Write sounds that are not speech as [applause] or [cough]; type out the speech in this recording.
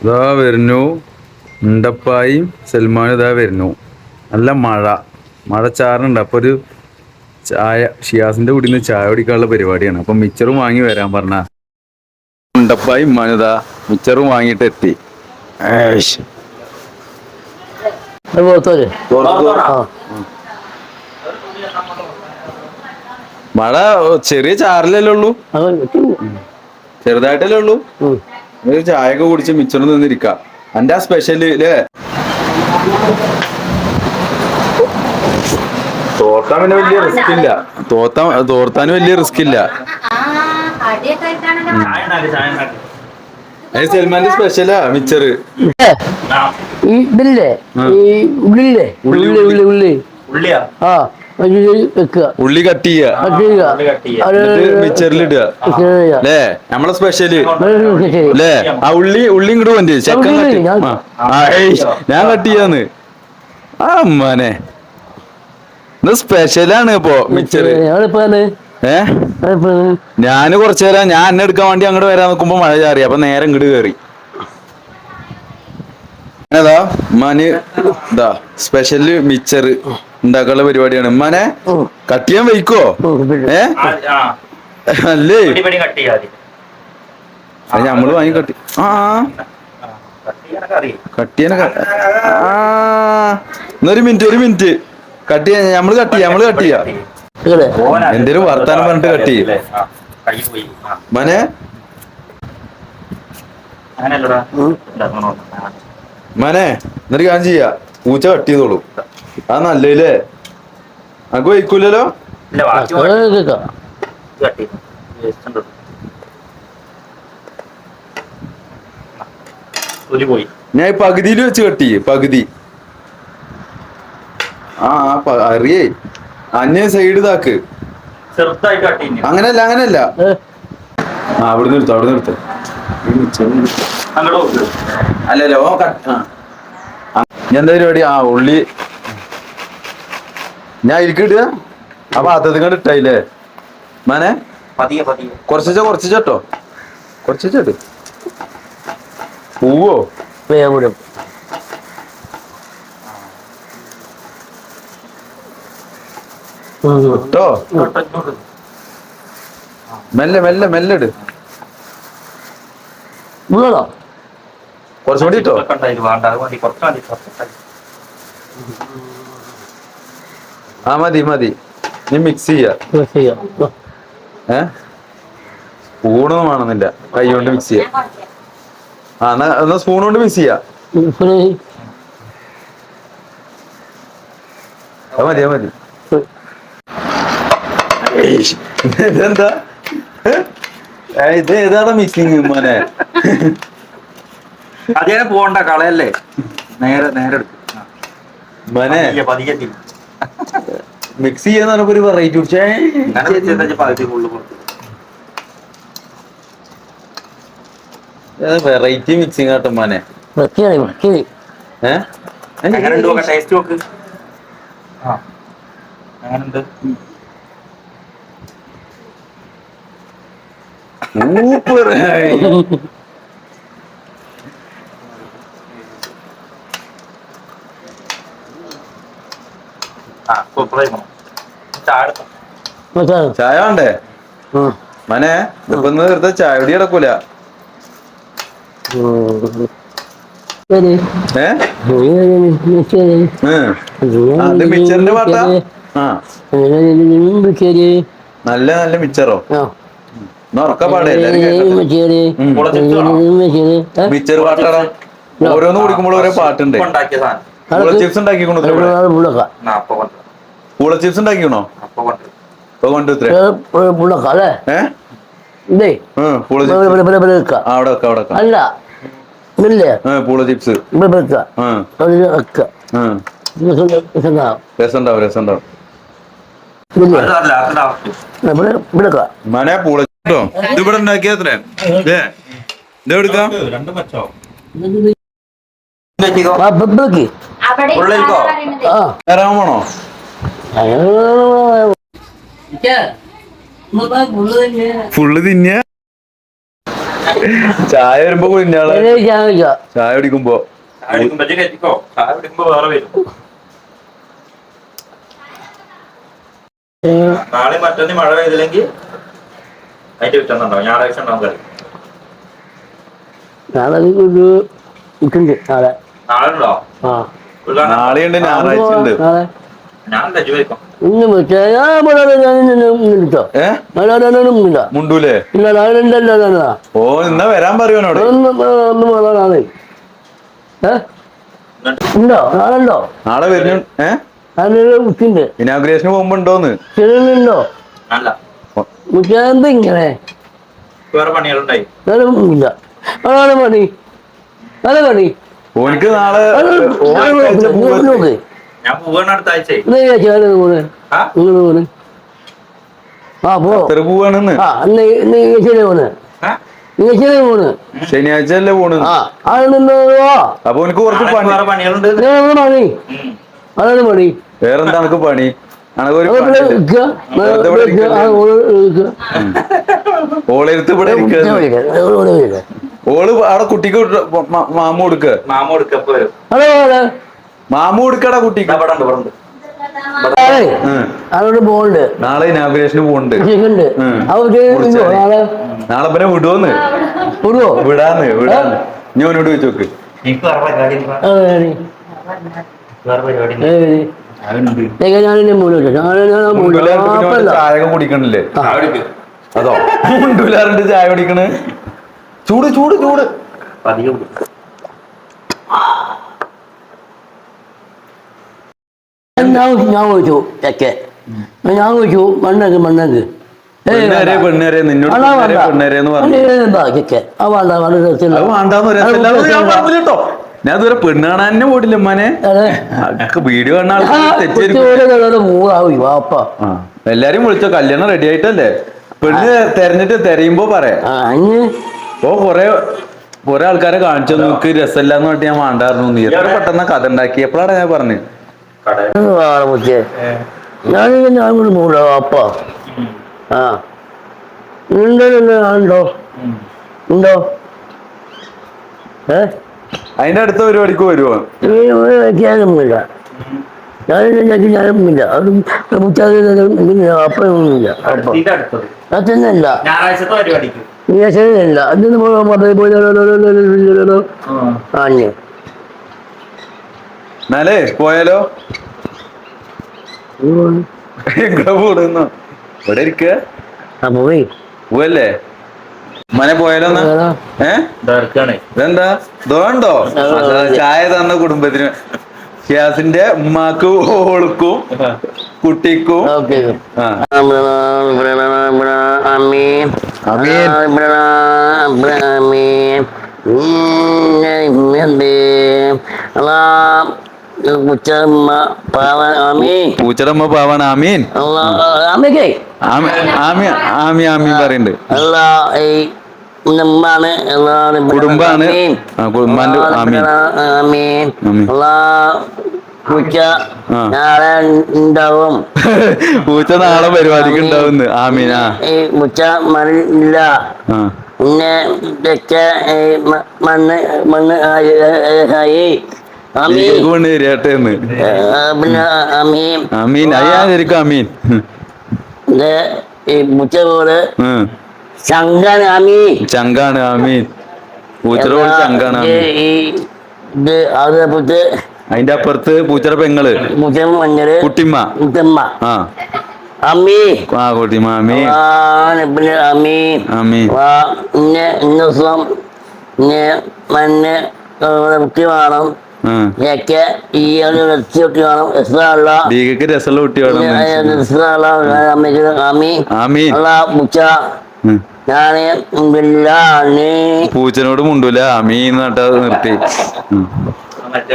ഇതാ വരുന്നു. ഉണ്ടപ്പായും സൽമാനും ഇതാ വരുന്നു. നല്ല മഴ. മഴ ചാറുണ്ട് അപ്പൊ ഒരു ചായ ഷിയാസിന്റെ കൂടി നിന്ന് ചായ കുടിക്കാനുള്ള പരിപാടിയാണ്. അപ്പൊ മിച്ചറും വാങ്ങി വരാൻ പറഞ്ഞ. ഉണ്ടപ്പായും മനുത മിച്ചറും വാങ്ങിയിട്ട് എത്തി. മഴ ചെറിയ ചാറിലല്ലേ ഉള്ളൂ. ചെറുതായിട്ടല്ലേ ഉള്ളൂ. ഒരു ചായ ഒക്കെ കുടിച്ച് മിച്ചറും നിന്നിരിക്ക. എന്റെ ആ സ്പെഷ്യൽ അല്ലേ തോർത്താൻ പിന്നെ വലിയ റിസ്ക് ഇല്ല. തോർത്താൻ തോർത്താൻ വലിയ റിസ്ക് ഇല്ല. സൽമാന്റെ സ്പെഷ്യലാ മിച്ചറ് ഏ, ഈ ഇതില്ലേ? ഈ ഉള്ളില്ലേ? ഉള്ളി, ഉള്ളി. ഉള്ളി ഉള്ളി. ഉള്ളിയാ? ആ. വെക്കുക. ഉള്ളി കട്ട് ചെയ്യുക. ചെയ്യുക. അല്ലേ? നമ്മളെ സ്പെഷ്യൽ അത് അല്ലേ? ആ ഉള്ളി ഉള്ളി ഇങ്ങോട്ട് വണ്ടി ചെക്കൻ ഞാൻ- കട്ട് ചെയ്യാന്ന്. ആ അമ്മാനെ. ഇത് സ്പെഷ്യലാണ് ഇപ്പോ മിച്ചറ് ഏഹ്. ഞാൻ കുറച്ചു നേരം ഞാൻ എന്നെ എടുക്കാൻ വേണ്ടി അങ്ങോട്ട് വരാൻ നോക്കുമ്പോ മഴ ചാറി. അപ്പൊ നേരെ ഇങ്ങോട്ട് കയറി അതാ ഉമ്മാന് ഇതാ സ്പെഷ്യൽ മിച്ചർ ഉണ്ടാക്കാനുള്ള പരിപാടിയാണ്. ഉമ്മാനെ. കട്ട് ചെയ്യാൻ വയ്ക്കോ. ഏ. അല്ലേ. അത് നമ്മൾ വാങ്ങി കട്ടി ആ കട്ട് ചെയ്യാൻ ആ. എന്നൊരു മിനിറ്റ് ഒരു മിനിറ്റ് കട്ട് ചെയ്യാൻ നമ്മൾ കട്ട് ചെയ്യാം നമ്മൾ കട്ട് ചെയ്യാം. എന്തേലും വർത്താനം പറഞ്ഞിട്ട് കട്ട് ചെയ്യും. മനെ അങ്ങനെയല്ലടാ. മനെ എന്നിട്ട് ഞാൻ ചെയ്യാ. പൂച്ച കട്ട് ചെയ്തോളൂ. ആ നല്ലേ അനക്ക് വയ്ക്കൂലല്ലോ? അത് ഞാൻ പകുതിയിൽ പകുതിയിൽ വെച്ച് കട്ടി പകുതി. ആ അറിയേ. അന്യ സൈഡ് ഇതാക്ക്. ചെറുതായിട്ട് കട്ട് അങ്ങനല്ല അങ്ങനല്ല. ആ അവിടെ നിർത്തോ അവിടെ നിർത്തോ അല്ലല്ലോ ഞാൻ എന്താ പരിപാടി ആ ഉള്ളി. ഞാൻ ഇരിക്കിടുക ആ ഭാഗത്തത് കണ്ട് ഇട്ടായില്ലേ? മനെ? കുറച്ച് കുറച്ച് കുറച്ച് പൂവോ? വേഗം. കേട്ടോ. മെല്ലെ മെല്ലെ മെല്ലെ ഇട്. വീണോ? കുറച്ചുകൂടി മതി. ആ മതി മതി. നീ മിക്സ് ചെയ്യാ. ഏ? സ്പൂണൊന്നും വേണമെന്നില്ല. കൈ കൊണ്ട് മിക്സ് ചെയ്യാം. ആ എന്നാ എന്നാ സ്പൂൺ കൊണ്ട് മിക്സ് ചെയ്യാ. മതി മതി. ഇതെന്താ? ഇത് ഏതാണ് മിക്സിങ് മോനെ? അതിനെ പോണ്ട കളയല്ലേ? നേരെ നേരെ മനെ. മിക്സ് ചെയ്യാന്ന് പറഞ്ഞപ്പോ ഒരു വെറൈറ്റി വെറൈറ്റി മിക്സിങ് ആട്ടോ മനെ? വൃത്തിയായി, [laughs] വൃത്തിയായി. ഏ എങ്ങനെ ഉണ്ട് നോക്കാം ടേസ്റ്റ് നോക്ക് ആ എങ്ങനെയുണ്ട് സൂപ്പർ ആ സൂപ്പറായി പോണം ചാടുന്നു മച്ചാ. ചായ വേണ്ടേ. മനെ ഇപ്പൊ നിർത്ത ചായ കുടി കിടക്കൂല. മിച്ചറിന്റെ പാട്ടാ. നല്ല നല്ല മിച്ചറോ? ഉറക്ക പാടേ? മിച്ചർ പാട്ടാടാ ഓരോന്ന് കുടിക്കുമ്പോൾ ഓരോ പാട്ടുണ്ട്. ചിപ്സ് ഉണ്ടാക്കി ഇത്ര പൂള ചിപ്സ് ഉണ്ടാക്കിക്കണോ? ണോ ഇപ്പൊ അല്ലേ? ഇതേ. പൂള ചിപ്സ് വെക്ക. ആ അവിടെ വെക്കാം അവിടെ വെക്കാം. അല്ല. ഇല്ലേ? പൂള ചിപ്സ് ഇവിടെ വെക്ക. വെക്ക. മനെ പൂള കേട്ടോ ഇത് ഇവിടെ ഉണ്ടാക്കിയ എത്ര ഇത് എടുക്കാം ഫുള്ള് തിന്ന? ചായ വരുമ്പോ കുഞ്ഞാൾ ചായ കുടിക്കുമ്പോ. നാളെ മറ്റൊന്ന് മഴ പെയ്തില്ലെങ്കിൽ അതിന്റെ വിറ്റുണ്ടാവും ഞായറാഴ്ച ഉണ്ടാവും കളി നാളെ നാളെ. നാളെ ഉണ്ടോ? ഞായറാഴ്ച ഉണ്ട് മുണ്ടൂലേ? ഓ ഇന്നാ വരാൻ നാളെ ഉണ്ടോ നാളെ ഉണ്ടോ? നാളെ വരുന്നു. ഏ? അതിനുള്ള ബുക്കുണ്ട് ഇനാഗ്രേഷന് പോകുമ്പോ ഉണ്ടോന്ന് ചെറുതുണ്ടോ? അല്ല. ഇങ്ങനെ? വേറെ പണികളുണ്ടായി. ഇല്ല അതാണ് പണി. അതെ പണി. ഓനിക്ക് നാളെ ഞാൻ പോവാണ് അടുത്ത ആഴ്ച ആ? പോ. പോവാണെന്ന്? ആ ഇന്ന് ഇന്ന് ഇങ്ങനെ പോണ്. ആ? ഇങ്ങനെ പോണ്. ശനിയാഴ്ച അല്ലേ പോണ് അപ്പൊ കുറച്ച് പണി പണി? അതാണ് പണി. വേറെന്താ എനക്ക് പണി? ഓൾ ഓളെടുത്ത് ഇവിടെ അവിടെ കുട്ടിക്ക് കൊടുക്കുക മാമു കൊടുക്ക. മാമ കൊടുക്കപ്പോ വരും കുട്ടി. അതോട് പോകണ്ട് നാളെ ഇനാഗ്രേഷന് പോണ്ട് നാളെ പിന്നെ വിടുവോന്ന്? വിടുവോ? വിടാന്ന് വിടാന്ന്. ചോദിച്ചോക്ക് ഒന്നോട് ചോക്ക് ചായ കുടിക്കണില്ലേ? അതോ? മുണ്ടൂലാറിന്റെ ചായ കുടിക്കണ്? ചൂട് ചൂട് ചൂട്. പതിയെ ഞാൻ ഞാൻ ചോദിച്ചു ചെക്കെ ഞാൻ ചോദിച്ചു മണ്ണക്ക് മണ്ണക്ക് പെണ്ണേരെ പെണ്ണേരെ നിന്നോട് പെണ്ണേരെ പെണ്ണേരെ എന്ന് പറഞ്ഞു. അത് വേണ്ടാന്ന്. ഞാൻ പറഞ്ഞില്ല കേട്ടോ ഞാൻ ഇതുവരെ പെണ്ണ് കാണാൻ തന്നെ പോയിട്ടില്ല ഉമ്മാനെ. അതെ. വീഡിയോ കാണുന്ന ആൾക്കാർ ആ എല്ലാരും വിളിച്ചോ. കല്യാണം റെഡി ആയിട്ടല്ലേ? പെണ്ണ് തെരഞ്ഞിട്ട് തെരയുമ്പോ പറയാം. ഓ കൊറേ കൊറേ ആൾക്കാരെ കാണിച്ചു. നോക്ക് രസമില്ലാന്ന് പറഞ്ഞിട്ട് ഞാൻ വേണ്ടായിരുന്നു. നീ എത്ര പെട്ടെന്ന് കഥ ഉണ്ടാക്കി എപ്പോഴാണ് ഞാൻ പറഞ്ഞത്. കടയിൽ. മുച്ചേ ഞാനിങ്ങനെ ഞാൻ കൂടി മൂല അപ്പ. ആ ഉണ്ടോ ഉണ്ടോ. ഉണ്ടോ ഏ അതിന്റെ അടുത്ത പരിപാടിക്ക് വരുവോ ഞാനൊന്നുമില്ല ഞാനില്ല ഞാനൊന്നുമില്ല അത് മുച്ചാതെ അപ്പൊന്നുമില്ല അപ്പൊ അതന്നെയല്ല ഞായറാഴ്ചത്തെ പരിപാടിക്ക് അതിന് ആഞ്ഞ് എന്നാലേ പോയാലോ? പോടുന്നു ഇവിടെ ഇരിക്ക. ആ പോയി. പോവല്ലേ? മനെ പോയാലോ ഇതെന്താ? ഇതുണ്ടോ ചായ തന്ന കുടുംബത്തിന്. ഷിയാസിന്റെ ഉമ്മാക്ക് ഓൾക്കും കുട്ടിക്കും. ഓക്കെ. ആ. അമീൻ. ആമീൻ. പാവൻ പൂച്ചടമ്മ ആമീൻ. പറയുന്നുണ്ട് അല്ല ഈ കുടുംബാണ്. ആ, കുടുംബാന്റെ ആമീൻ. പൂച്ച നാളെ ഉണ്ടാവും [laughs] പൂച്ച നാളെ പരിപാടിക്ക് ഉണ്ടാവുന്നു ആമീൻ പൂച്ച ആ. പിന്നെ മണ്ണ് മണ്ണ് ആയി. പിന്നെ അമീൻ അയ്യാ ശരിക്കും അമീൻ അതിന്റെ അപ്പുറത്ത് പൂച്ചറ പെങ്ങൾ. കുട്ടിമ്മ. കുട്ടിമ്മ. ആ. അമ്മി ആ കുട്ടിമ്മ ആമീൻ. ആ, പിന്നെ അമ്മി ആമീൻ. ആ, ഇന്ന ഇന്ന ദിവസം ഇന്ന മണ്ണ് വൃത്തി വേണം. ആ. ഇതൊക്കെ ഈ ഒരു വൃത്തി വൃത്തി വേണം. രസമുള്ള ദീകക്ക് രസമുള്ള കുട്ടി വേണം രസമുള്ള അമ്മയ്ക്ക് അമ്മി ആമീൻ. ഉള്ള മുച്ച. ഉം. ഞാൻ നീ പൂച്ചനോട് മുണ്ടൂല. നട്ട നിർത്തി.